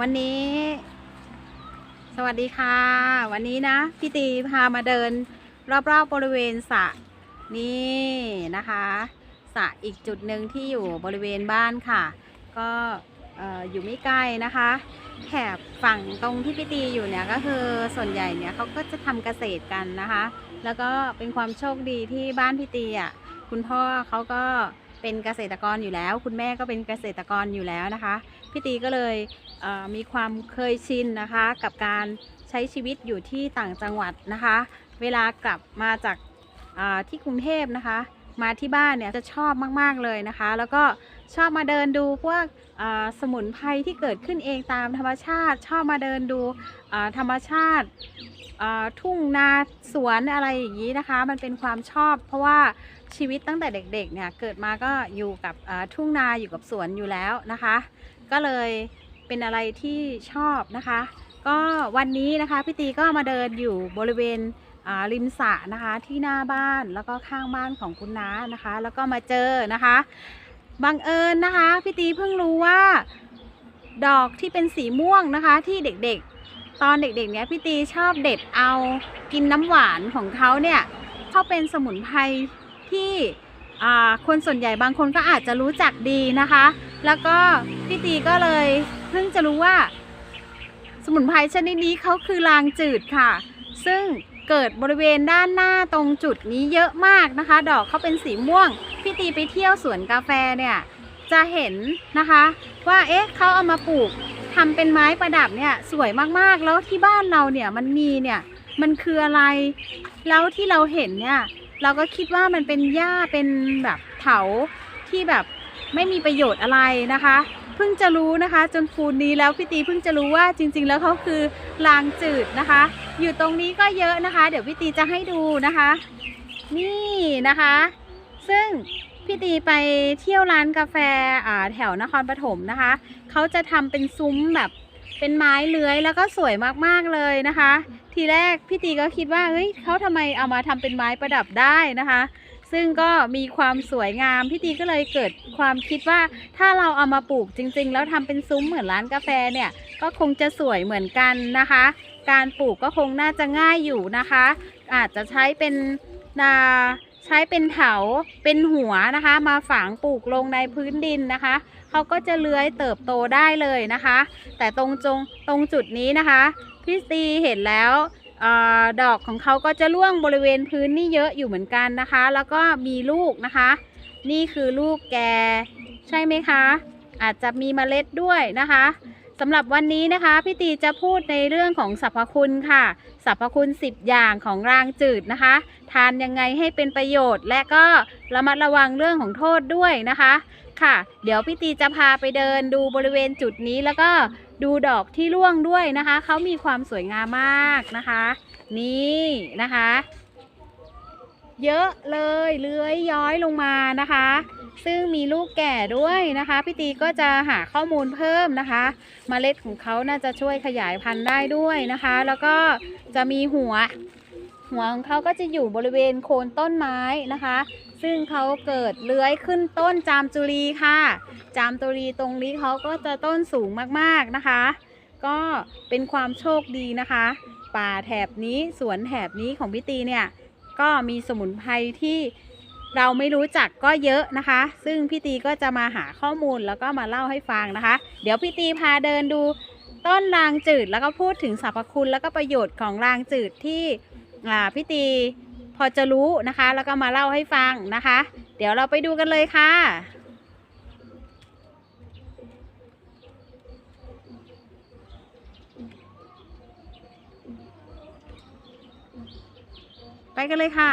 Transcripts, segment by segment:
วันนี้ สวัสดีค่ะ วันนี้นะพี่ตีพามาเดิน รอบๆบริเวณสระนี่นะคะสระอีกจุดหนึ่งที่อยู่บริเวณบ้านค่ะ ก็เอ่อยู่ไม่ไกลนะคะแถบฝั่งตรงที่พี่ตีอยู่เนี่ยก็คือส่วนใหญ่เนี่ยเขาก็จะทำเกษตรกันนะคะ แล้วก็เป็นความโชคดีที่บ้านพี่ตีอะคุณพ่อเขาก็ เป็นเกษตรกรอยู่แล้ว คุณแม่ก็เป็นเกษตรกรอยู่แล้วนะคะพี่ตีก็เลยเมีความเคยชินนะคะ กับการใช้ชีวิตอยู่ที่ต่างจังหวัดนะคะ เวลากลับมาจากาที่กรุงเทพนะคะ มาที่บ้านเนี่ยจะชอบมากๆเลยนะคะ แล้วก็ชอบมาเดินดูพวกสมุนไพรที่เกิดขึ้นเองตามธรรมชาติ ชอบมาเดินดูธรรมชาติทุ่งนาสวนอะไรอย่างนี้นะคะ มันเป็นความชอบ เพราะว่า ชีวิตตั้งแต่เด็กๆเนี่ยเกิดมาก็อยู่กับทุ่งนาอยู่กับสวนอยู่แล้วนะคะ ก็เลยเป็นอะไรที่ชอบนะคะ ก็วันนี้นะคะพี่ตีก็มาเดินอยู่บริเวณริมสระนะคะที่หน้าบ้านแล้วก็ข้างบ้านของคุณน้านะคะ แล้วก็มาเจอนะคะบังเอิญนะคะพี่ตีเพิ่งรู้ว่าดอกที่เป็นสีม่วงนะคะที่เด็กๆ ตอนเด็กๆเนี้ยพี่ตีชอบเด็ดเอากินน้ำหวานของเขาเนี่ยเขาเป็นสมุนไพร ที่คนส่วนใหญ่บางคนก็อาจจะรู้จักดีนะคะ แล้วก็พี่ตีก็เลยเพิ่งจะรู้ว่า สมุนไพรชนิดนี้เขาคือรางจืดค่ะ ซึ่งเกิดบริเวณด้านหน้าตรงจุดนี้เยอะมากนะคะ ดอกเขาเป็นสีม่วง พี่ตีไปเที่ยวสวนกาแฟเนี่ยจะเห็นนะคะ ว่าเอ๊ะเขาเอามาปลูกทำเป็นไม้ประดับเนี่ยสวยมากๆ แล้วที่บ้านเราเนี่ยมันมีเนี่ยมันคืออะไร แล้วที่เราเห็นเนี่ย เราก็คิดว่ามันเป็นหญ้าเป็นแบบเถาที่แบบไม่มีประโยชน์อะไรนะคะ เพิ่งจะรู้นะคะ จนคูณนี้แล้วพี่ตีเพิ่งจะรู้ว่าจริง ๆ แล้วเขาคือรางจืดนะคะ อยู่ตรงนี้ก็เยอะนะคะ เดี๋ยวพี่ตีจะให้ดูนะคะ นี่นะคะ ซึ่งพี่ตีไปเที่ยวร้านกาแฟอ่าแถวนครปฐมนะคะเขาจะทำเป็นซุ้มแบบเป็นไม้เลื้อยแล้วก็สวยมากๆเลยนะคะ ทีแรกพี่ตีก็คิดว่าเฮ้ยเขาทำไมเอามาทำเป็นไม้ประดับได้นะคะ ซึ่งก็มีความสวยงามพี่ตีก็เลยเกิดความคิดว่าถ้าเราเอามาปลูกจริง ๆ แล้วทำเป็นซุ้มเหมือนร้านกาแฟเนี่ยก็คงจะสวยเหมือนกันนะคะ การปลูกก็คงน่าจะง่ายอยู่นะคะ อาจจะใช้เป็นนาใช้เป็นเถาเป็นหัวนะคะ มาฝังปลูกลงในพื้นดินนะคะเขาก็จะเลื้อยเติบโตได้เลยนะคะ แต่ตรงจงตรงจุดนี้นะคะ พี่ตีเห็นแล้วออดอกของเขาก็จะร่วงบริเวณพื้นนี่เยอะอยู่เหมือนกันนะคะ แล้วก็มีลูกนะคะ นี่คือลูกแกใช่ไหมคะ อาจจะมีเมล็ดด้วยนะคะสำหรับวันนี้นะคะพี่ตีจะพูดในเรื่องของสรรพคุณค่ะสรรพคุณ 10 อย่างของรางจืดนะคะ ทานยังไงให้เป็นประโยชน์ และก็ระมัดระวังเรื่องของโทษด้วยนะคะ ค่ะ เดี๋ยวพี่ตีจะพาไปเดินดูบริเวณจุดนี้แล้วก็ ดูดอกที่ร่วงด้วยนะคะเขามีความสวยงามมากนะคะ นี่นะคะ เยอะเลยเลื้อยย้อยลงมานะคะ ซึ่งมีลูกแก่ด้วยนะคะพี่ตีก็จะหาข้อมูลเพิ่มนะคะเมล็ดของเขาน่าจะช่วยขยายพันธุ์ได้ด้วยนะคะ แล้วก็จะมีหัว หัวของเขาก็จะอยู่บริเวณโคนต้นไม้นะคะ ซึ่งเขาเกิดเลื้อยขึ้นต้นจามจุรีค่ะ จามจุรีตรงนี้เขาก็จะต้นสูงมากๆนะคะ ก็เป็นความโชคดีนะคะ ป่าแถบนี้สวนแถบนี้ของพี่ตีเนี่ยก็มีสมุนไพรที่เราไม่รู้จักก็เยอะนะคะ ซึ่งพี่ตีก็จะมาหาข้อมูลแล้วก็มาเล่าให้ฟังนะคะ เดี๋ยวพี่ตีพาเดินดูต้นรางจืดแล้วก็พูดถึงสรรพคุณแล้วก็ประโยชน์ของรางจืดที่ พี่ตีพอจะรู้นะคะ แล้วก็มาเล่าให้ฟังนะคะ เดี๋ยวเราไปดูกันเลยค่ะไปกันเลยค่ะ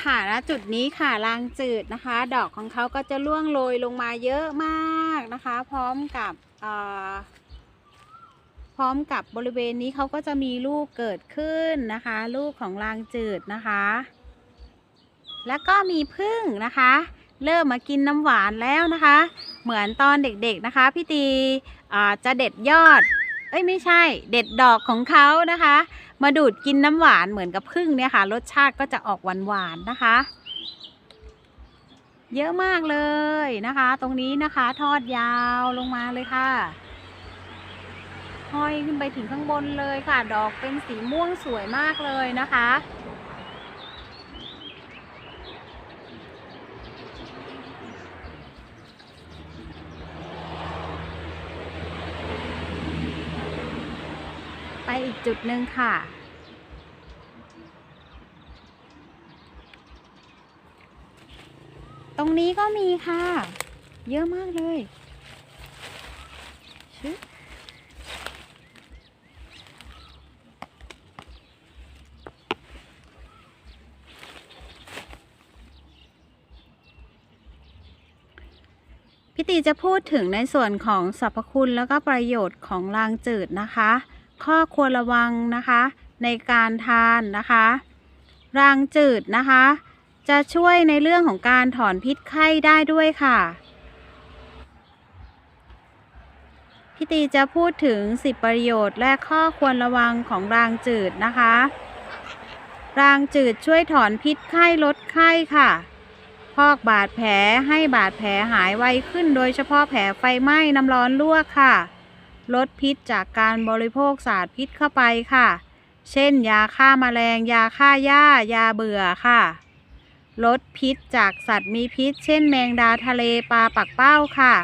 ค่ะณจุดนี้ค่ะรางจืดนะคะ ดอกของเขาก็จะร่วงโรยลงมาเยอะมากนะคะ พร้อมกับ พร้อมกับบริเวณนี้เขาก็จะมีลูกเกิดขึ้นนะคะ ลูกของรางจืดนะคะ แล้วก็มีพึ่งนะคะ เริ่มมากินน้ำหวานแล้วนะคะ เหมือนตอนเด็กๆนะคะพี่ตีอ่าจะเด็ดยอดเอ้ยไม่ใช่ เด็ดดอกของเขานะคะ มาดูดกินน้ำหวานเหมือนกับพึ่งเนี่ยค่ะ รสชาติก็จะออกหวานๆนะคะ เยอะมากเลยนะคะ ตรงนี้นะคะทอดยาวลงมาเลยค่ะ ห้อยขึ้นไปถึงข้างบนเลยค่ะ ดอกเป็นสีม่วงสวยมากเลยนะคะ ไปอีกจุดหนึ่งค่ะตรงนี้ก็มีค่ะ เยอะมากเลย พี่ตีจะพูดถึงในส่วนของสรรพคุณแล้วก็ประโยชน์ของรางจืดนะคะ ข้อควรระวังนะคะ ในการทานนะคะ รางจืดนะคะ จะช่วยในเรื่องของการถอนพิษไข้ได้ด้วยค่ะพี่ตีจะพูดถึง 10 ประโยชน์และข้อควรระวังของรางจืดนะคะ รางจืดช่วยถอนพิษไข้ลดไข้ค่ะ พอกบาดแผลให้บาดแผลหายไวขึ้น โดยเฉพาะแผลไฟไหม้น้ำร้อนลวกค่ะ ลดพิษจากการบริโภคสารพิษเข้าไปค่ะ เช่น ยาฆ่ามาแมลง ยาฆ่าหญ้า ยาเบื่อค่ะ ลดพิษจากสัตว์มีพิษ เช่น แมงดาทะเลปลาปักเป้าค่ะ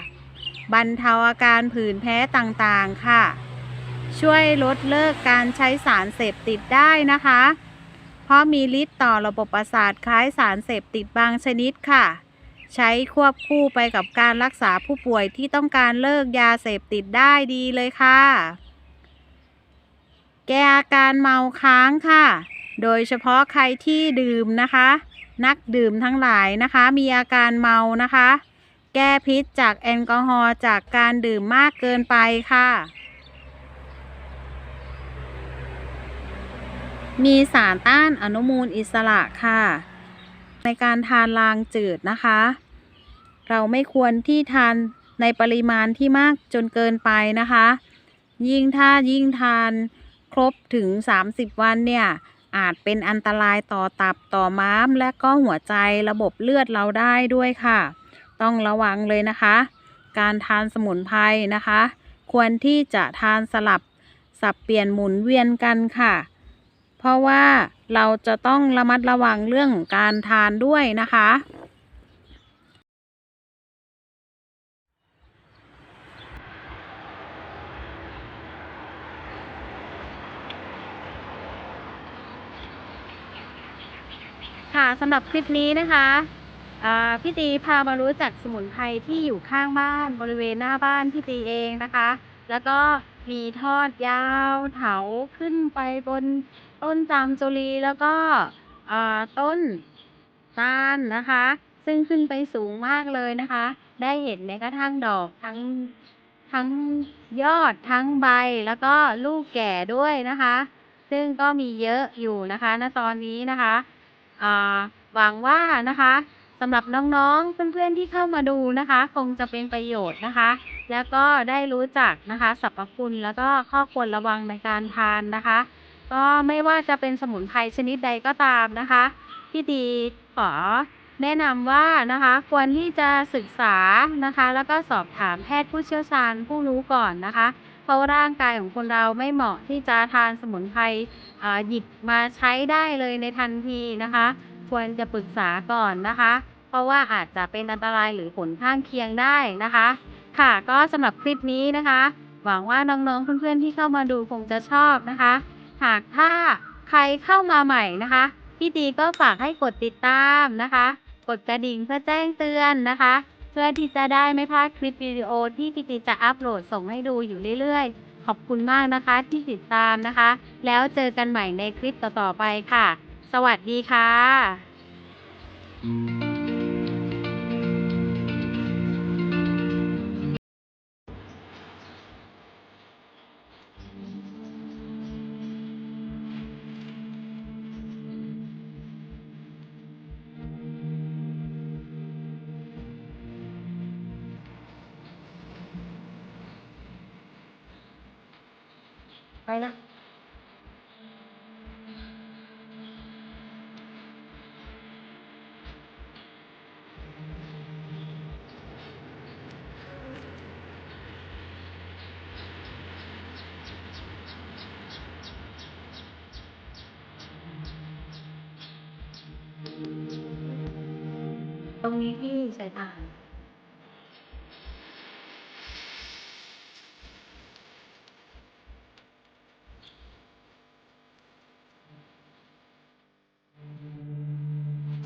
บรรเทาอาการผื่นแพ้ต่างๆค่ะ ช่วยลดเลิกการใช้สารเสพติดได้นะคะ เพราะมีฤทธิ์ต่อระบบประสาทคล้ายสารเสพติดบางชนิดค่ะ ใช้ควบคู่ไปกับการรักษาผู้ป่วยที่ต้องการเลิกยาเสพติดได้ดีเลยค่ะ แก้อาการเมาค้างค่ะ โดยเฉพาะใครที่ดื่มนะคะ นักดื่มทั้งหลายนะคะ มีอาการเมานะคะ แก้พิษจากแอลกอฮอล์จากการดื่มมากเกินไปค่ะ มีสารต้านอนุมูลอิสระค่ะ ในการทานรางจืดนะคะ เราไม่ควรที่ทานในปริมาณที่มากจนเกินไปนะคะ ยิ่งถ้ายิ่งทานครบถึง 30 วันเนี่ย อาจเป็นอันตรายต่อตับต่อม้ามและก็หัวใจระบบเลือดเราได้ด้วยค่ะ ต้องระวังเลยนะคะ การทานสมุนไพรนะคะ ควรที่จะทานสลับสับเปลี่ยนหมุนเวียนกันค่ะ เพราะว่าเราจะต้องระมัดระวังเรื่องการทานด้วยนะคะ ค่ะสำหรับคลิปนี้นะคะพี่ตีพามารู้จักสมุนไพรที่อยู่ข้างบ้านบริเวณหน้าบ้านพี่ตีเองนะคะ แล้วก็ มีทอดยาวเถาขึ้นไปบนต้นจามจุรีแล้วก็ต้นตาลนะคะ ซึ่งขึ้นไปสูงมากเลยนะคะ ได้เห็นแม้กระทั่งดอกทั้งทั้งยอดทั้งใบแล้วก็ลูกแก่ด้วยนะคะ ซึ่งก็มีเยอะอยู่นะคะณตอนนี้นะคะหวังว่านะคะ สำหรับน้องๆ เพื่อนๆ ที่เข้ามาดูนะคะ คงจะเป็นประโยชน์นะคะ แล้วก็ได้รู้จักนะคะสรรพคุณแล้วก็ข้อควรระวังในการทานนะคะ ก็ไม่ว่าจะเป็นสมุนไพรชนิดใดก็ตามนะคะพี่ดีขอแนะนำว่านะคะควรที่จะศึกษานะคะ แล้วก็สอบถามแพทย์ผู้เชี่ยวชาญผู้รู้ก่อนนะคะ เพราะร่างกายของคนเราไม่เหมาะที่จะทานสมุนไพรอ่าหยิบมาใช้ได้เลยในทันทีนะคะ ควรจะปรึกษาก่อนนะคะ เพราะว่าอาจจะเป็นอันตรายหรือผลข้างเคียงได้นะคะ ค่ะก็สำหรับคลิปนี้นะคะ หวังว่าน้องๆเพื่อนๆที่เข้ามาดูคงจะชอบนะคะ หากถ้าใครเข้ามาใหม่นะคะพี่ตีก็ฝากให้กดติดตามนะคะ กดกระดิ่งเพื่อแจ้งเตือนนะคะ เพื่อที่จะได้ไม่พลาดคลิปวิดีโอที่พี่ตีจะอัปโหลดส่งให้ดูอยู่เรื่อยๆ ขอบคุณมากนะคะที่ติดตามนะคะ แล้วเจอกันใหม่ในคลิปต่อๆไปค่ะ สวัสดีค่ะไปนะ ตรงนี้พี่ใช้ทาน